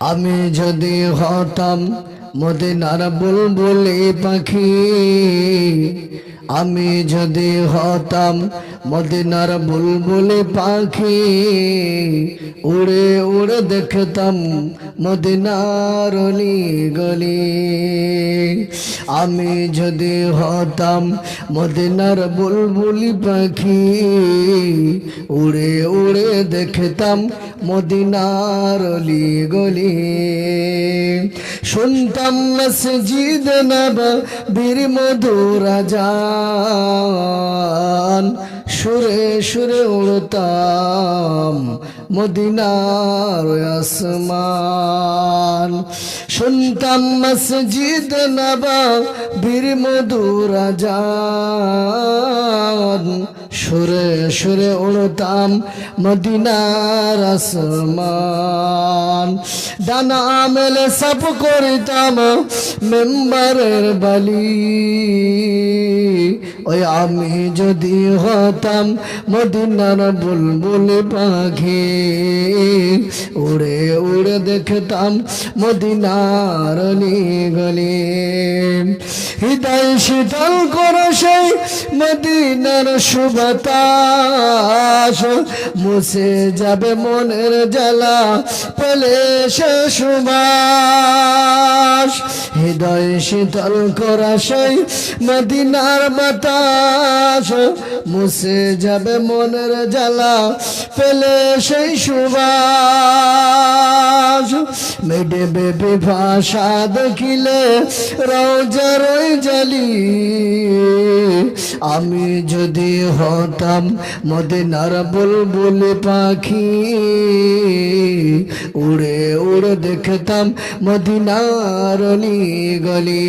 আমি যদি হতাম মদিনার বুলবুলি পাখি আমি যদি হতাম মদিনার বুলবুলি পাখি, উড়ে উড়ে দেখতাম মদিনার গলি আমি যদি হতাম মদিনার বুলবুলি পাখি, উড়ে উড়ে দেখতাম মদিনার গলি শুনতাম মসজিদ নব, বীর মধুরা যান সুরে সুরে উড়তাম মদিনার আসমান। শুনতাম মসজিদ নব, বীর মধুরা যান সুরে সুরে উড়তাম মদিনার আসমান। ডানা মেলে সাপ করিতাম মেম্বারের বালি। ওই আমি যদি হতাম মদিনার বুলবুল পাখি উড়ে উড়ে দেখতাম মদিনার গলি হৃদয় শীতল করো সেই মদিনার সুবতাস, মুছে যাবে মনের জ্বালা পেলে সে সুবাস। হৃদয় শীতল করা সেই মদিনার বাতাস মুছে যাবে মনের জ্বালা, পেলে সেই সুবাস। মেডে বেবি ভাষা দেখিলে রোজার জালি। আমি যদি হতাম মদিনার বুলবুল পাখি, উড়ে উড়ে দেখতাম মদিনার গলি।